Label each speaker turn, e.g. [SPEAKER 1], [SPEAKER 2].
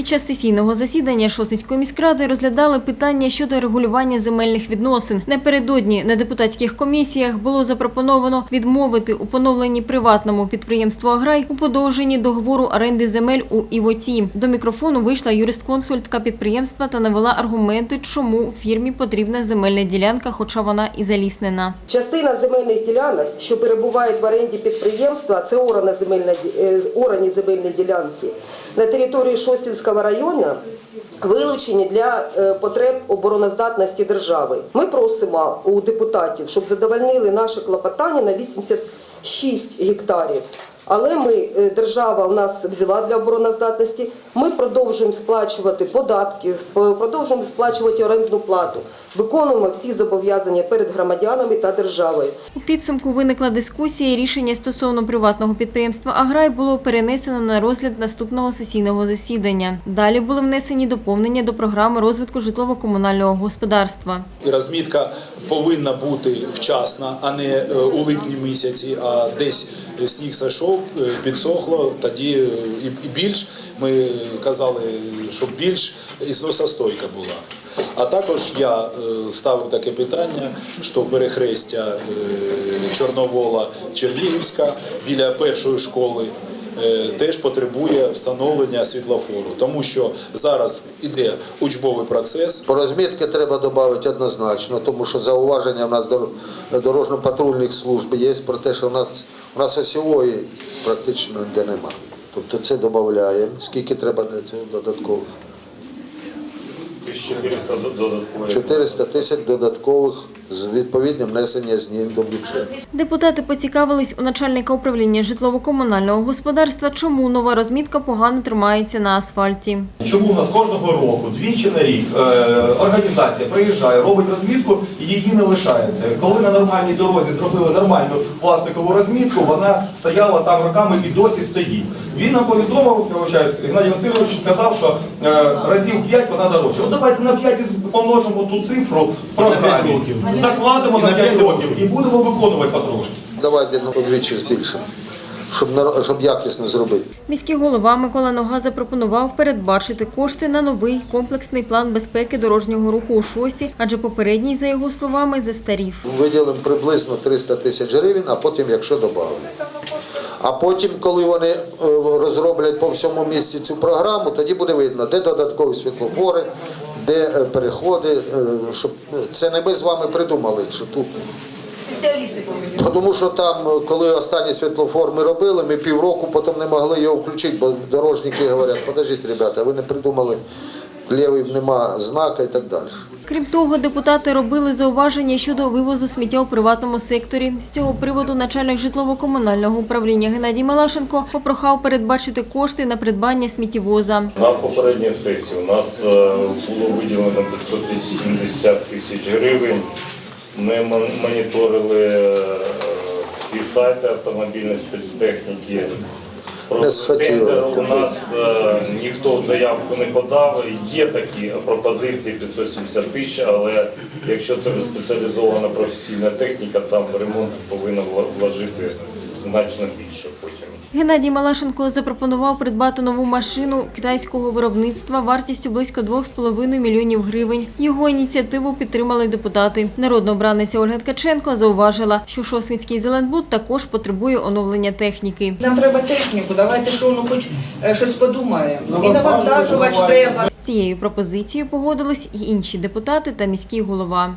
[SPEAKER 1] Під час сесійного засідання Шосницької міськради розглядали питання щодо регулювання земельних відносин. Напередодні на депутатських комісіях було запропоновано відмовити у поновленні приватному підприємству «Аграй» у подовженні договору оренди земель у Івоті. До мікрофону вийшла юристконсультка підприємства та навела аргументи, чому фірмі потрібна земельна ділянка, хоча вона і заліснена.
[SPEAKER 2] Частина земельних ділянок, що перебувають в оренді підприємства, це орана земельна, земельні ділянки на території Шостінського району вилучені для е, потреб обороноздатності держави. Ми просимо у депутатів, щоб задовольнили наше клопотання на 86 гектарів. Але ми, е, держава у нас взяла для обороноздатності, ми продовжуємо сплачувати податки, продовжуємо сплачувати орендну плату, виконуємо всі зобов'язання перед громадянами та державою.
[SPEAKER 1] У підсумку виникла дискусія. і Рішення стосовно приватного підприємства «Аграй» було перенесено на розгляд наступного сесійного засідання. Далі були внесені доповнення до програми розвитку житлово-комунального господарства.
[SPEAKER 3] Розмітка повинна бути вчасна, а не е, у липні місяці, а десь сніг зайшов, е, підсохло, тоді е, і більш ми казали, щоб більш ізносостойка була. А також я е, ставив таке питання, що перехрестя е, Чорновола Чернігівська біля першої школи е, теж потребує встановлення світлофору, тому що зараз іде учбовий процес.
[SPEAKER 4] По розмітки треба додати однозначно, тому що зауваження в нас дор- дорожньо-патрульних служб є про те, що в нас, у нас осьової практично ніде нема. Тобто це додаємо. Скільки треба для цього додатково?
[SPEAKER 5] 1400 додаткових.
[SPEAKER 4] 400 тисяч додаткових з відповідним внесення змін до бюджету.
[SPEAKER 1] Депутати поцікавились у начальника управління житлово-комунального господарства, чому нова розмітка погано тримається на асфальті.
[SPEAKER 6] Чому у нас кожного року, двічі на рік, е, організація приїжджає, робить розмітку і її не лишається. Коли на нормальній дорозі зробили нормальну пластикову розмітку, вона стояла там роками і досі стоїть. Він нам повідомив, Геннадій Васильович сказав, що е, разів 5 вона дорожча. От давайте на 5 із- помножимо ту цифру в програмі, закладемо на 5 років і будемо виконувати потрошки.
[SPEAKER 4] Давайте удвічі збільшимо, щоб, щоб якісно зробити.
[SPEAKER 1] Міський голова Микола Нога запропонував передбачити кошти на новий комплексний план безпеки дорожнього руху у шості, адже попередній, за його словами, застарів.
[SPEAKER 4] Виділимо приблизно 300 тисяч гривень, а потім, якщо додамо. А потім, коли вони е, розроблять по всьому місці цю програму, тоді буде видно, де додаткові світлофори, де е, переходи. е, Щоб це не ми з вами придумали, що тут. Тому що там, е, коли останні світлофор ми робили, ми півроку потім не могли його включити, бо дорожники говорять, подождіть, ребята, ви не придумали, лівий нема знака і так далі.
[SPEAKER 1] Крім того, депутати робили зауваження щодо вивозу сміття у приватному секторі. З цього приводу начальник житлово-комунального управління Геннадій Малашенко попрохав передбачити кошти на придбання сміттєвоза.
[SPEAKER 5] На попередній сесії у нас е, було виділено 570 тисяч гривень. Ми мон- моніторили е, всі сайти автомобільної спецтехніки. Про
[SPEAKER 4] Не схотіли.
[SPEAKER 5] у нас е, ніхто заявку не подав. Є такі пропозиції 570 тисяч, але якщо це спеціалізована професійна техніка, там ремонт повинен вложити значно більше потім.
[SPEAKER 1] Геннадій Малашенко запропонував придбати нову машину китайського виробництва вартістю близько 2,5 мільйонів гривень. Його ініціативу підтримали депутати. Народна обраниця Ольга Ткаченко зауважила, що Шосницький Зеленбуд також потребує оновлення техніки.
[SPEAKER 7] Нам треба техніку, давайте що ну хоч е, щось подумаємо. І навантажувач треба.
[SPEAKER 1] З цією пропозицією погодились і інші депутати та міський голова.